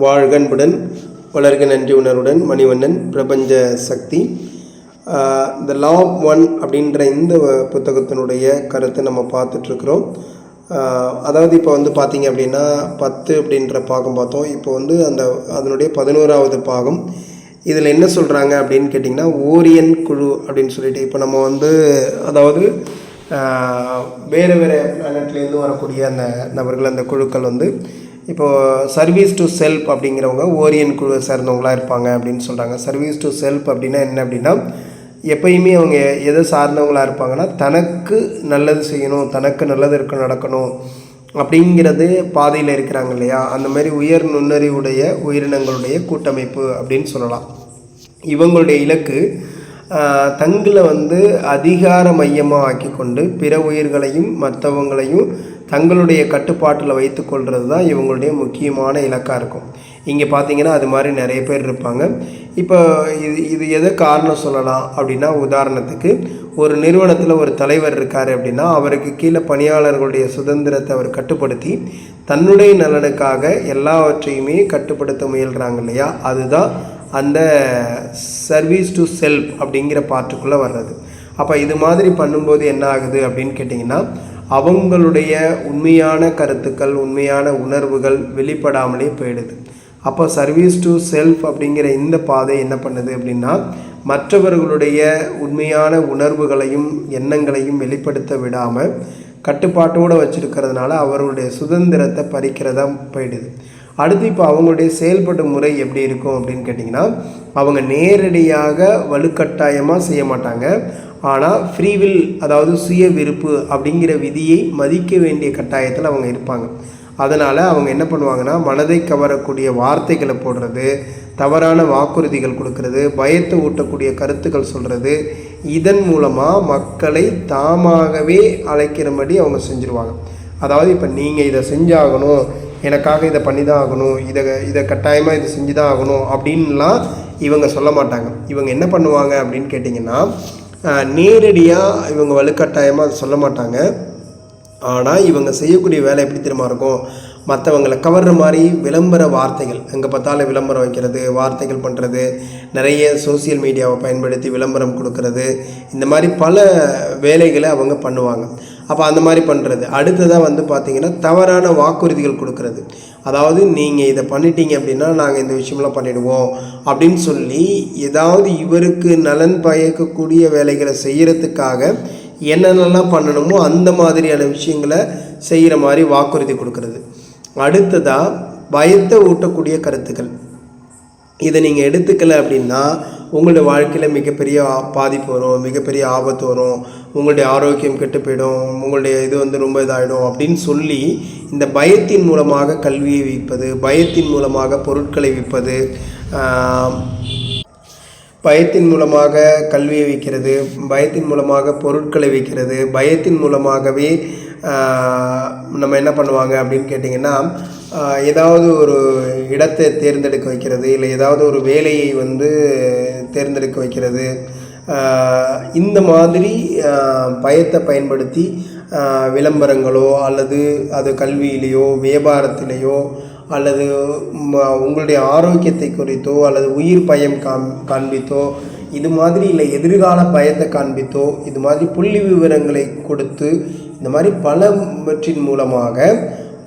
வாழ்கன்புடன் வளர்க நன்றி உணர்வுடன் மணிவண்ணன் பிரபஞ்ச சக்தி. த லா ஆஃப் ஒன் அப்படின்ற இந்த புத்தகத்தினுடைய கருத்தை நம்ம பார்த்துட்ருக்குறோம். அதாவது இப்போ வந்து பார்த்தீங்க அப்படின்னா பத்து அப்படின்ற பாகம் பார்த்தோம். இப்போ வந்து அந்த அதனுடைய பதினோராவது பாகம். இதில் என்ன சொல்கிறாங்க அப்படின்னு கேட்டிங்கன்னா ஓரியன் குழு அப்படின்னு சொல்லிட்டு இப்போ நம்ம வந்து அதாவது வேறு வேறு பிளானட்லேருந்து வரக்கூடிய அந்த நபர்கள் அந்த குழுக்கள் வந்து இப்போது சர்வீஸ் டு செல்ஃப் அப்படிங்கிறவங்க ஓரியன் குழுவை சேர்ந்தவங்களாக இருப்பாங்க அப்படின்னு சொல்கிறாங்க சர்வீஸ் டு செல்ஃப் அப்படின்னா என்ன அப்படின்னா எப்பயுமே அவங்க எதை சார்ந்தவங்களாக இருப்பாங்கன்னா தனக்கு நல்லது செய்யணும் தனக்கு நல்லது இருக்க நடக்கணும் அப்படிங்கிறது பாதையில் இருக்கிறாங்க இல்லையா? அந்த மாதிரி உயர் நுண்ணறிவுடைய உயிரினங்களுடைய கூட்டமைப்பு அப்படின்னு சொல்லலாம். இவங்களுடைய இலக்கு தங்களை வந்து அதிகார மையமாக ஆக்கி கொண்டு பிற உயிர்களையும் மற்றவங்களையும் தங்களுடைய கட்டுப்பாட்டில் வைத்து கொள்வது தான் இவங்களுடைய முக்கியமான இலக்காக இருக்கும். இங்கே பார்த்தீங்கன்னா அது மாதிரி நிறைய பேர் இருப்பாங்க. இப்போ இது இது எதை காரணம் சொல்லலாம் அப்படின்னா உதாரணத்துக்கு ஒரு நிறுவனத்தில் ஒரு தலைவர் இருக்கார் அப்படின்னா அவருக்கு கீழே பணியாளர்களுடைய சுதந்திரத்தை அவர் கட்டுப்படுத்தி தன்னுடைய நலனுக்காக எல்லாவற்றையுமே கட்டுப்படுத்த முயல்கிறாங்க இல்லையா? அதுதான் அந்த சர்வீஸ் டு செல்ஃப் அப்படிங்கிற பார்ட்டுக்குள்ளே வர்றது. அப்போ இது மாதிரி பண்ணும்போது என்ன ஆகுது அப்படின்னு கேட்டிங்கன்னா அவங்களுடைய உண்மையான கருத்துக்கள் உண்மையான உணர்வுகள் வெளிப்படாமலே போயிடுது. அப்போ சர்வீஸ் டு செல்ஃப் அப்படிங்கிற இந்த பாதை என்ன பண்ணுது அப்படின்னா மற்றவர்களுடைய உண்மையான உணர்வுகளையும் எண்ணங்களையும் வெளிப்படுத்த விடாமல் கட்டுப்பாட்டோடு வச்சுருக்கிறதுனால அவர்களுடைய சுதந்திரத்தை பறிக்கிறதா போயிடுது. அடுத்து இப்போ அவங்களுடைய செயல்படும் முறை எப்படி இருக்கும் அப்படின்னு கேட்டிங்கன்னா அவங்க நேரடியாக வலுக்கட்டாயமாக செய்ய மாட்டாங்க. ஆனால் ஃப்ரீவில் அதாவது சுய விருப்பு அப்படிங்கிற விதியை மதிக்க வேண்டிய கட்டாயத்தில் அவங்க இருப்பாங்க. அதனால் அவங்க என்ன பண்ணுவாங்கன்னா மனதை கவரக்கூடிய வார்த்தைகளை போடுறது தவறான வாக்குறுதிகள் கொடுக்கறது பயத்தை ஊட்டக்கூடிய கருத்துக்கள் சொல்கிறது இதன் மூலமாக மக்களை தாமாகவே அழைக்கிறபடி அவங்க செஞ்சுருவாங்க. அதாவது இப்போ நீங்கள் இதை செஞ்சாகணும் எனக்காக இதை பண்ணி தான் ஆகணும் இதை இதை கட்டாயமாக இதை செஞ்சு தான் ஆகணும் அப்படின்லாம் இவங்க சொல்ல மாட்டாங்க. இவங்க என்ன பண்ணுவாங்க அப்படின்னு கேட்டிங்கன்னா நேரடியாக இவங்க வலுக்கட்டாயமாக அதை சொல்ல மாட்டாங்க. ஆனால் இவங்க செய்யக்கூடிய வேலை எப்படி தெரியுமா இருக்கும்? மற்றவங்களை கவர்ற மாதிரி விளம்பர வார்த்தைகள் எங்கே பார்த்தாலும் விளம்பரம் வைக்கிறது வார்த்தைகள் பண்ணுறது நிறைய சோஷியல் மீடியாவை பயன்படுத்தி விளம்பரம் கொடுக்கறது இந்த மாதிரி பல வேலைகளை அவங்க பண்ணுவாங்க. அப்போ அந்த மாதிரி பண்ணுறது அடுத்ததாக வந்து பார்த்திங்கன்னா தவறான வாக்குறுதிகள் கொடுக்கறது. அதாவது நீங்கள் இதை பண்ணிட்டீங்க அப்படின்னா நாங்கள் இந்த விஷயம்லாம் பண்ணிடுவோம் அப்படின்னு சொல்லி ஏதாவது இவருக்கு நலன் பயக்கக்கூடிய வேலைகளை செய்கிறதுக்காக என்னென்னலாம் பண்ணணுமோ அந்த மாதிரியான விஷயங்களை செய்கிற மாதிரி வாக்குறுதி கொடுக்கறது. அடுத்ததாக பயத்தை ஊட்டக்கூடிய கருத்துக்கள். இதை நீங்கள் எடுத்துக்கலை அப்படின்னா உங்களுடைய வாழ்க்கையில் மிகப்பெரிய ஆ- பாதிப்பு வரும் மிகப்பெரிய ஆபத்து வரும் உங்களுடைய ஆரோக்கியம் கெட்டு போயிடும் உங்களுடைய இது வந்து ரொம்ப இதாகிடும் அப்படின்னு சொல்லி இந்த பயத்தின் மூலமாக கல்வியை விற்பது பயத்தின் மூலமாக பொருட்களை விற்பது பயத்தின் மூலமாக கல்வியை விற்கிறது பயத்தின் மூலமாக பொருட்களை விற்கிறது பயத்தின் மூலமாகவே நம்ம என்ன பண்ணுவாங்க அப்படின்னு கேட்டிங்கன்னா ஏதாவது ஒரு இடத்தை தேர்ந்தெடுக்க வைக்கிறது இல்லை ஏதாவது ஒரு வேலையை வந்து தேர்ந்தெடுக்க வைக்கிறது இந்த மாதிரி பயத்தை பயன்படுத்தி விளம்பரங்களோ அல்லது அது கல்வியிலேயோ வியாபாரத்திலேயோ அல்லது உங்களுடைய ஆரோக்கியத்தை குறித்தோ அல்லது உயிர் பயம் காம் காண்பித்தோ இது மாதிரி இல்லை எதிர்கால பயத்தை காண்பித்தோ இது மாதிரி புள்ளி விவரங்களை கொடுத்து இந்த மாதிரி பலவற்றின் மூலமாக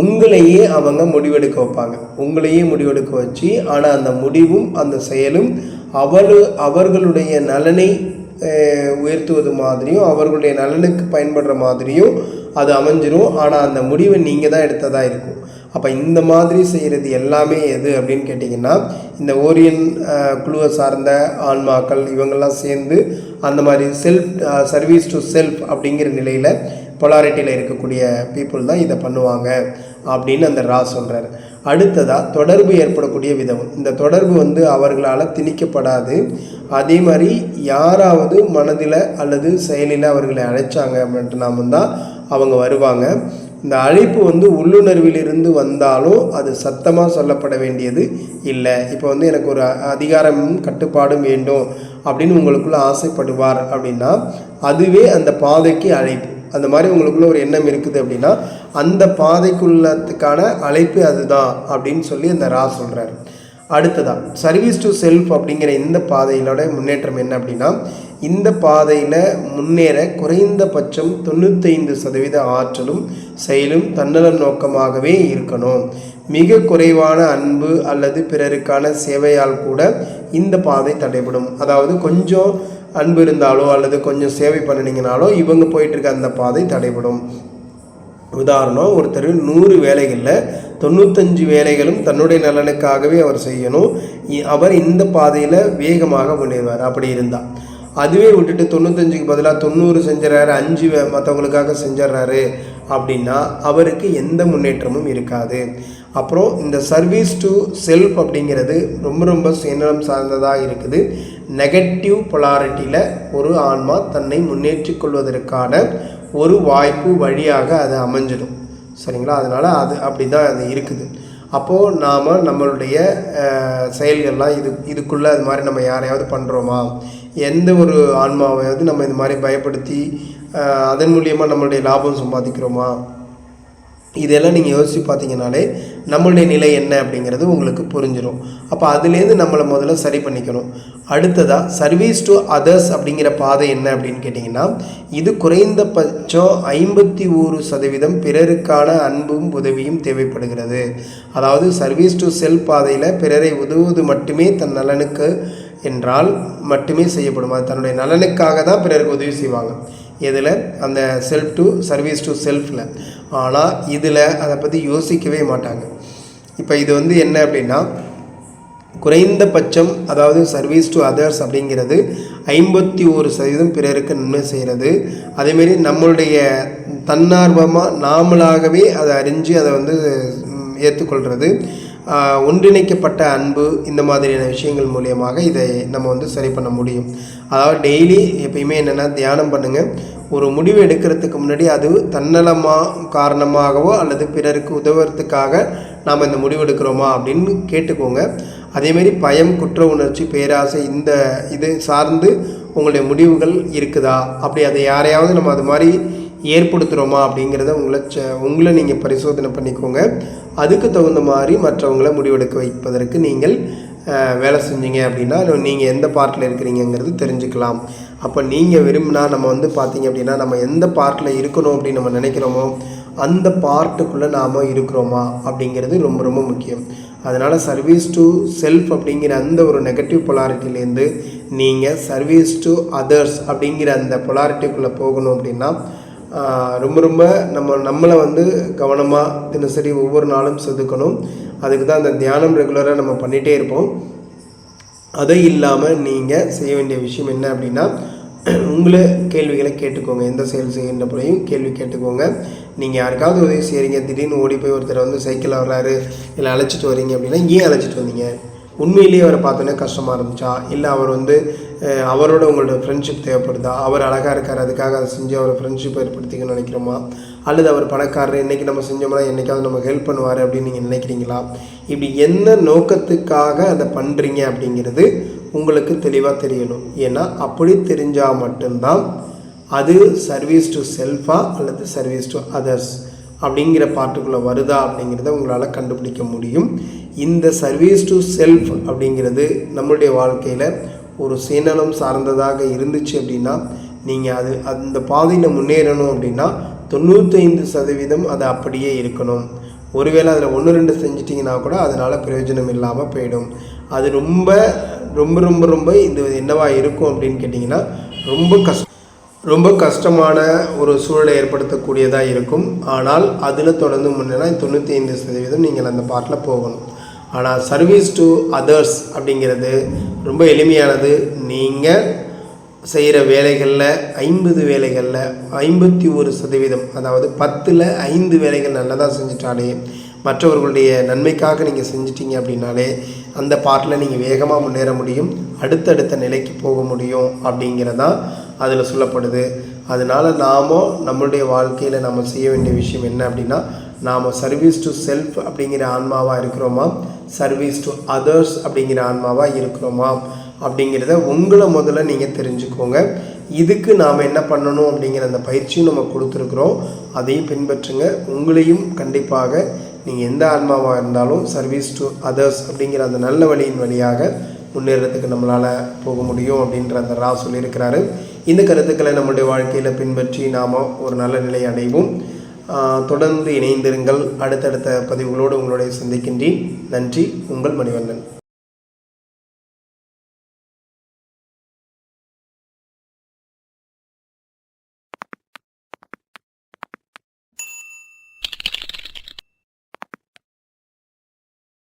உங்களையே அவங்க முடிவெடுக்க வைப்பாங்க. உங்களையே முடிவெடுக்க வச்சு ஆனால் அந்த முடிவும் அந்த செயலும் அவளு அவர்களுடைய நலனை உயர்த்துவது மாதிரியும் அவர்களுடைய நலனுக்கு பயன்படுற மாதிரியும் அது அமைஞ்சிரும். ஆனால் அந்த முடிவை நீங்கள் தான் எடுத்ததாக இருக்கும். அப்போ இந்த மாதிரி செய்கிறது எல்லாமே எது அப்படின்னு கேட்டிங்கன்னா இந்த ஓரியன் குழுவை சார்ந்த ஆன்மாக்கள் இவங்கெல்லாம் சேர்ந்து அந்த மாதிரி செல்ஃப் சர்வீஸ் டு செல்ஃப் அப்படிங்கிற நிலையில் பொலாரிட்டியில் இருக்கக்கூடிய பீப்புள் தான் இதை பண்ணுவாங்க அப்படின்னு அந்த ரா சொல்கிறார் அடுத்ததாக தொடர்பு ஏற்படக்கூடிய விதம். இந்த தொடர்பு வந்து அவர்களால் திணிக்கப்படாது. அதே மாதிரி யாராவது மனதில் அல்லது செயலில் அவர்களை அழைச்சாங்க அப்படின்ட்டு தான் அவங்க வருவாங்க. இந்த அழைப்பு வந்து உள்ளுணர்விலிருந்து வந்தாலும் அது சத்தமாக சொல்லப்பட வேண்டியது இல்லை. இப்போ வந்து எனக்கு ஒரு அதிகாரமும் கட்டுப்பாடும் வேண்டும் அப்படின்னு உங்களுக்குள்ள ஆசைப்படுவார் அப்படின்னா அதுவே அந்த பாதைக்கு அழைப்பு. அந்த மாதிரி உங்களுக்குள்ள ஒரு எண்ணம் இருக்குது அப்படின்னா அந்த பாதைக்குள்ளத்துக்கான அழைப்பு அதுதான் அப்படின்னு சொல்லி அந்த ரா சொல்கிறார் அடுத்ததாக சர்வீஸ் டு செல்ஃப் அப்படிங்கிற இந்த பாதையிலோட முன்னேற்றம் என்ன அப்படின்னா இந்த பாதையில் முன்னேற குறைந்தபட்சம் தொண்ணூத்தைந்து சதவீத ஆற்றலும் செயலும் தன்னலம் நோக்கமாகவே இருக்கணும். மிக குறைவான அன்பு அல்லது பிறருக்கான சேவையால் கூட இந்த பாதை தடைபடும். அதாவது கொஞ்சம் அன்பு இருந்தாலோ அல்லது கொஞ்சம் சேவை பண்ணினீங்கனாலோ இவங்க போயிட்டுருக்க அந்த பாதை தடைபடும். உதாரணம் ஒருத்தர் நூறு வேலைகளில் தொண்ணூத்தஞ்சு வேலைகளும் தன்னுடைய நலனுக்காகவே அவர் செய்யணும். இ- அவர் இந்த பாதையில் வேகமாக முன்னேறுவார். அப்படி இருந்தால் அதுவே விட்டுட்டு தொண்ணூத்தஞ்சுக்கு பதிலாக தொண்ணூறு செஞ்சிடறாரு அஞ்சு மற்றவங்களுக்காக செஞ்சிடறாரு. அப்படின்னா அவருக்கு எந்த முன்னேற்றமும் இருக்காது. அப்புறம் இந்த சர்வீஸ் டு செல்ஃப் அப்படிங்கிறது ரொம்ப ரொம்ப சுயநலம் சார்ந்ததாக இருக்குது. நெகட்டிவ் பொலாரிட்டியில் ஒரு ஆன்மா தன்னை முன்னேற்றிக் கொள்வதற்கான ஒரு வாய்ப்பு வழியாக அது அமைஞ்சிடும். சரிங்களா? அதனால் அது அப்படி தான் அது இருக்குது. அப்போது நாம் நம்மளுடைய செயல்கள்லாம் இது இதுக்குள்ளே அது மாதிரி நம்ம யாரையாவது பண்ணுறோமா எந்த ஒரு ஆன்மாவையாவது நம்ம இந்த மாதிரி பயப்படுத்தி அதன் மூலியமாக நம்மளுடைய லாபம் சம்பாதிக்கிறோமா? இதெல்லாம் நீங்கள் யோசித்து பார்த்தீங்கனாலே நம்மளுடைய நிலை என்ன அப்படிங்கிறது உங்களுக்கு புரிஞ்சிடும் அப்போ அதுலேருந்து நம்மளை முதல்ல சரி பண்ணிக்கணும். அடுத்ததாக சர்வீஸ் டு அதர்ஸ் அப்படிங்கிற பாதை என்ன அப்படின்னு கேட்டிங்கன்னா இது குறைந்தபட்சம் ஐம்பத்தி ஒரு சதவீதம் பிறருக்கான அன்பும் உதவியும் தேவைப்படுகிறது. அதாவது சர்வீஸ் டு செல் பாதையில் பிறரை உதவுவது மட்டுமே தன் நலனுக்கு என்றால் மட்டுமே செய்யப்படும். அது தன்னுடைய நலனுக்காக தான் பிறருக்கு உதவி செய்வாங்க. எதில்? அந்த செல்ஃப் டு சர்வீஸ் டு செல்ஃபில் ஆனால் இதில் அதை பற்றி யோசிக்கவே மாட்டாங்க. இப்போ இது வந்து என்ன அப்படின்னா குறைந்தபட்சம் அதாவது சர்வீஸ் டு அதர்ஸ் அப்படிங்கிறது ஐம்பத்தி ஒரு சதவீதம் பிறருக்கு நன்மை செய்கிறது அதேமாரி நம்மளுடைய தன்னார்வமாக நாமளாகவே அதை அறிஞ்சு அதை வந்து ஏற்றுக்கொள்கிறது ஒன்றிணைக்கப்பட்ட அன்பு இந்த மாதிரியான விஷயங்கள் மூலியமாக இதை நம்ம வந்து சரி பண்ண முடியும். அதாவது டெய்லி எப்பயுமே என்னென்னா தியானம் பண்ணுங்கள் ஒரு முடிவு எடுக்கிறதுக்கு முன்னாடி அது தன்னலமா காரணமாகவோ அல்லது பிறருக்கு உதவுறதுக்காக நாம் இந்த முடிவு எடுக்கிறோமா அப்படின்னு கேட்டுக்கோங்க. அதேமாரி பயம் குற்ற உணர்ச்சி பேராசை இந்த இது சார்ந்து உங்களுடைய முடிவுகள் இருக்குதா? அப்படி அதை யாரையாவது நம்ம அது மாதிரி ஏற்படுத்துகிறோமா அப்படிங்கிறத உங்களை ச- உங்களை நீங்கள் பரிசோதனை பண்ணிக்கோங்க. அதுக்கு தகுந்த மாதிரி மற்றவங்களை முடிவெடுக்க வைப்பதற்கு நீங்கள் வேலை செஞ்சீங்க அப்படின்னா நீங்கள் எந்த பார்ட்டில் இருக்கிறீங்கங்கிறது தெரிஞ்சுக்கலாம். அப்போ நீங்கள் விரும்பினா நம்ம வந்து பார்த்தீங்க அப்படின்னா நம்ம எந்த பார்ட்டில் இருக்கணும் அப்படின்னு நம்ம நினைக்கிறோமோ அந்த பார்ட்டுக்குள்ளே நாம் இருக்கிறோமா அப்படிங்கிறது ரொம்ப ரொம்ப முக்கியம். அதனால் சர்வீஸ் டு செல்ஃப் அப்படிங்கிற அந்த ஒரு நெகட்டிவ் பொலாரிட்டிலேருந்து நீங்கள் சர்வீஸ் டு அதர்ஸ் அப்படிங்கிற அந்த பொலாரிட்டிக்குள்ளே போகணும் அப்படின்னா ரொம்ப ரொம்ப நம்ம நம்மளை வந்து கவனமாக தினசரி ஒவ்வொரு நாளும் செதுக்கணும். அதுக்கு தான் அந்த தியானம் ரெகுலராக நம்ம பண்ணிகிட்டே இருப்போம். அதை இல்லாமல் நீங்கள் செய்ய வேண்டிய விஷயம் என்ன அப்படின்னா உங்களை கேள்விகளை கேட்டுக்கோங்க. எந்த செயல் செய்கின்ற போலையும் கேள்வி கேட்டுக்கோங்க. நீங்கள் யாருக்காவது உதவி செய்கிறீங்க திடீர்னு ஓடி போய் ஒருத்தர் வந்து சைக்கிளில் வர்றாரு இல்லை அழைச்சிட்டு வரீங்க அப்படின்னா ஏன் அழைச்சிட்டு வந்தீங்க? உண்மையிலேயே அவரை பார்த்தோன்னே கஷ்டமாக இருந்துச்சா? இல்லை அவர் வந்து அவரோட உங்களோட ஃப்ரெண்ட்ஷிப் தேவைப்படுதா? அவர் அழகாக இருக்கார் அதுக்காக அதை செஞ்சு அவர் ஃப்ரெண்ட்ஷிப் ஏற்படுத்திக்கணும்னு நினைக்கிறோமா? அல்லது அவர் பணக்காரர் இன்றைக்கி நம்ம செஞ்சோம்னா என்னைக்காவது நம்ம ஹெல்ப் பண்ணுவார் அப்படின்னு நீங்கள் நினைக்கிறீங்களா? இப்படி என்ன நோக்கத்துக்காக அதை பண்ணுறீங்க அப்படிங்கிறது உங்களுக்கு தெளிவாக தெரியணும். ஏன்னா அப்படி தெரிஞ்சால் மட்டும்தான் அது சர்வீஸ் டு செல்ஃபா அல்லது சர்வீஸ் டு அதர்ஸ் அப்படிங்கிற பாட்டுக்குள்ளே வருதா அப்படிங்கிறத உங்களால் கண்டுபிடிக்க முடியும். இந்த சர்வீஸ் டு செல்ஃப் அப்படிங்கிறது நம்மளுடைய வாழ்க்கையில் ஒரு சுயநலம் சார்ந்ததாக இருந்துச்சு அப்படின்னா நீங்கள் அது அந்த பாதையில் முன்னேறணும் அப்படின்னா தொண்ணூத்தைந்து சதவீதம் அது அப்படியே இருக்கணும். ஒருவேளை அதில் ஒன்று ரெண்டு செஞ்சிட்டிங்கன்னா கூட அதனால் பிரயோஜனம் இல்லாமல் போயிடும். அது ரொம்ப ரொம்ப ரொம்ப ரொம்ப இது என்னவா இருக்கும் அப்படின்னு கேட்டிங்கன்னா ரொம்ப கஷ்டம். ரொம்ப கஷ்டமான ஒரு சூழலை ஏற்படுத்தக்கூடியதாக இருக்கும். ஆனால் அதில் தொடர்ந்து முன்னேனா தொண்ணூற்றி ஐந்து சதவீதம் நீங்கள் அந்த பாட்டில் போகணும். ஆனால் சர்வீஸ் டு அதர்ஸ் அப்படிங்கிறது ரொம்ப எளிமையானது. நீங்கள் செய்கிற வேலைகளில் ஐம்பது வேலைகளில் ஐம்பத்தி ஒரு சதவீதம் அதாவது பத்தில் ஐந்து வேலைகள் நல்லதாக செஞ்சுட்டாலே மற்றவர்களுடைய நன்மைக்காக நீங்கள் செஞ்சிட்டீங்க அப்படின்னாலே அந்த பாட்டில் நீங்கள் வேகமாக முன்னேற முடியும். அடுத்தடுத்த நிலைக்கு போக முடியும் அப்படிங்கிறதான் அதில் சொல்லப்படுது. அதனால் நாம நம்மளுடைய வாழ்க்கையில் நம்ம செய்ய வேண்டிய விஷயம் என்ன அப்படின்னா நாம் சர்வீஸ் டு செல்ஃப் அப்படிங்கிற ஆன்மாவாக இருக்கிறோமா? சர்வீஸ் டு அதர்ஸ் அப்படிங்கிற ஆன்மாவாக இருக்கிறோமா? அப்படிங்கிறத உங்களை முதல்ல நீங்கள் தெரிஞ்சுக்கோங்க. இதுக்கு நாம் என்ன பண்ணணும் அப்படிங்கிற அந்த பயிற்சியும் நம்ம கொடுத்துருக்குறோம். அதையும் பின்பற்றுங்க. உங்களையும் கண்டிப்பாக நீங்கள் எந்த ஆன்மாவாக இருந்தாலும் சர்வீஸ் டு அதர்ஸ் அப்படிங்கிற அந்த நல்ல வழியின் வழியாக முன்னேறதுக்கு நம்மளால் போக முடியும் அப்படின்ற அந்த ரா சொல்லியிருக்கிறாரு. இந்த கருத்துக்களை நம்முடைய வாழ்க்கையில் பின்பற்றி நாம் ஒரு நல்ல நிலை அடைவோம். தொடர்ந்து இணைந்திருங்கள். அடுத்தடுத்த பதிவுகளோடு உங்களுடைய சந்திக்கின்றேன். நன்றி. உங்கள் மணிவண்ணன்.